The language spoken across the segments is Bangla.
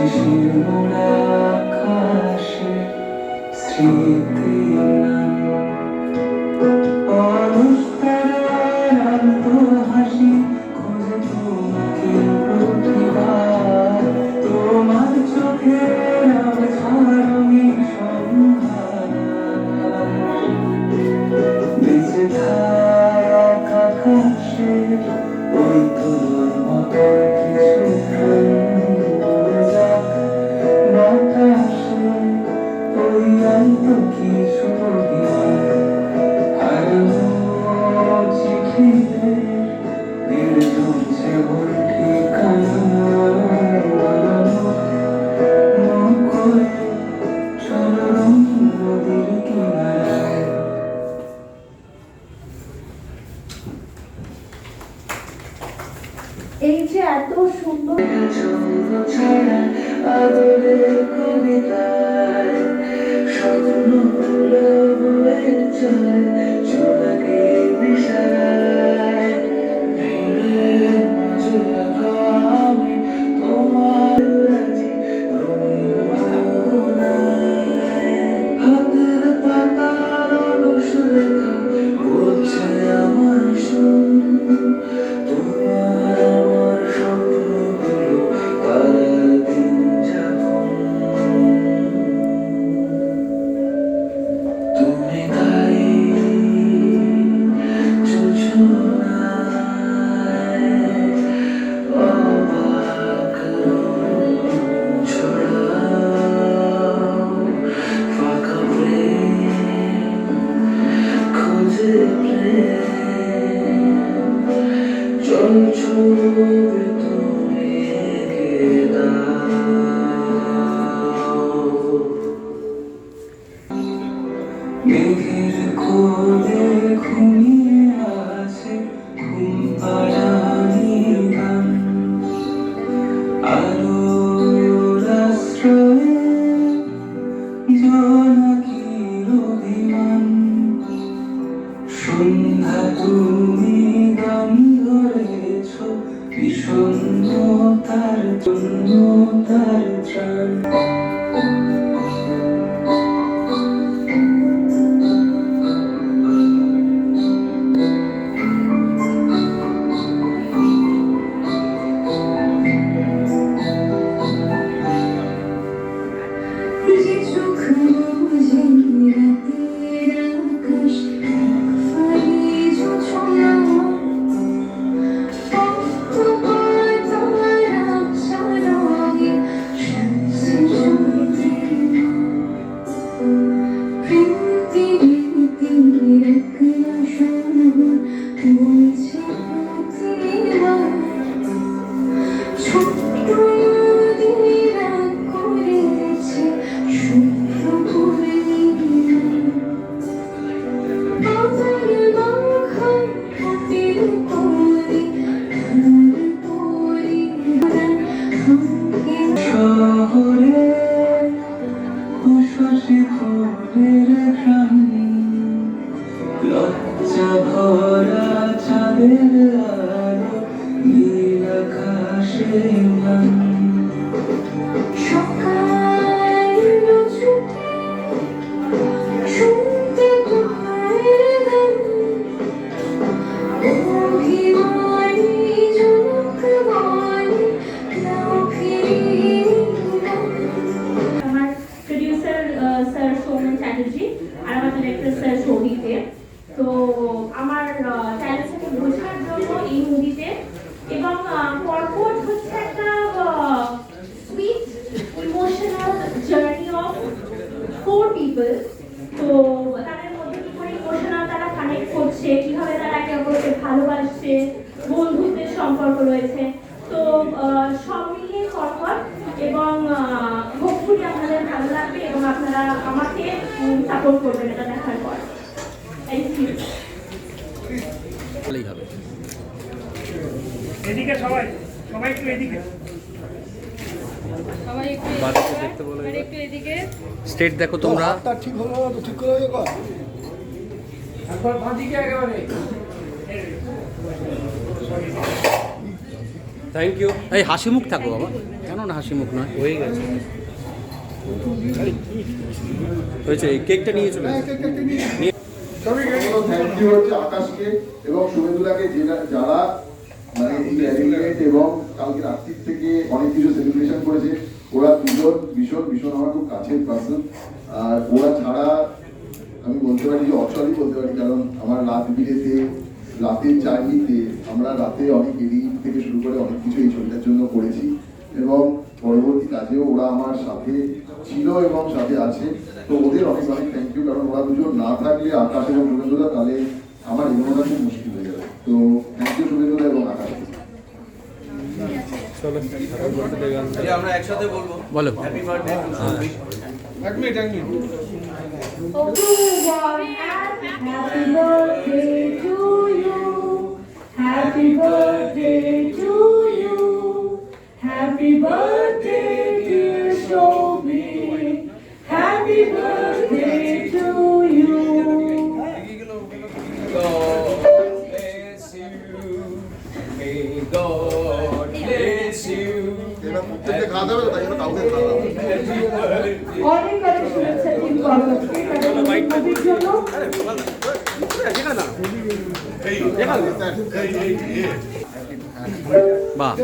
শিশির আকাশে স্মৃতি ছন্দ ছড়ায় আদরের কবিতায় স্বপ্নগুলো বয়ে চলে নিয়তার ত্রাণ Senhor. পিপল তো তাদের মধ্যে কি করে ইমোশনাল তারা কানেক্ট করছে কীভাবে তারা একে অপরকে ভালোবাসছে বন্ধুত্বের সম্পর্ক রয়েছে। তো সব মিলিয়ে কর্মর এবং হোপফুলি আপনাদের ভালো লাগবে এবং আপনারা আমাকে সাপোর্ট করবেন এটা দেখার পর। থ্যাংক ইউ এদিকে সবাই সবাই একটু এদিকে। বাচ্চাকে দেখতে বলো স্টেট দেখো তোমরা। ঠিক হলো না ঠিক করে একবার বাঁদিকে একেবারে। থ্যাংক ইউ এই হাসি মুখ থাকো বাবা। কেন না হাসি মুখ নয়? হয়ে গেছে। হয়েছে এই কেকটা নিয়ে চলে এসো। থ্যাংক ইউ হচ্ছে আকাশকে এবং শুভেন্দুলাকে যারা মানে এবং কালকে রাত্রির থেকে অনেক কিছু সেলিব্রেশন করেছে। ওরা দুজন, ভীষণ ভীষণ আমার খুব কাছের পার্সন আর ওরা ছাড়া আমি বলতে পারি যে অচলই বলতে পারি, কারণ আমার রাত বিরেতে, রাতের জার্নিতে আমরা রাতে অনেক এডিট থেকে শুরু করে অনেক কিছু এই ছবিটার জন্য করেছি। এবং পরবর্তী কাজেও ওরা আমার সাথে ছিল এবং সাথে আছে। তো ওদের অনেক অনেক থ্যাংক ইউ কারণ ওরা দুজন না থাকলে আকাশ এবং শুভেন্দুদা তাহলে আমার এগোনোটা খুব মুশকিল হয়ে যাবে। তো আমরা একসাথে বলবো বলো হ্যাপি বার্থডে এক মিনিট এক minute Happy birthday to you. Happy birthday to you. Happy birthday, অনেক অনেক শুভেচ্ছা টিম কর্মসূচি তাদের জন্য। বাহ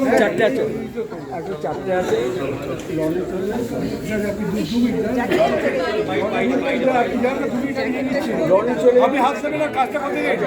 এই চারটে আছে। চারটে আছে আপনি হাত সেবে কাজটা করতে গেছে।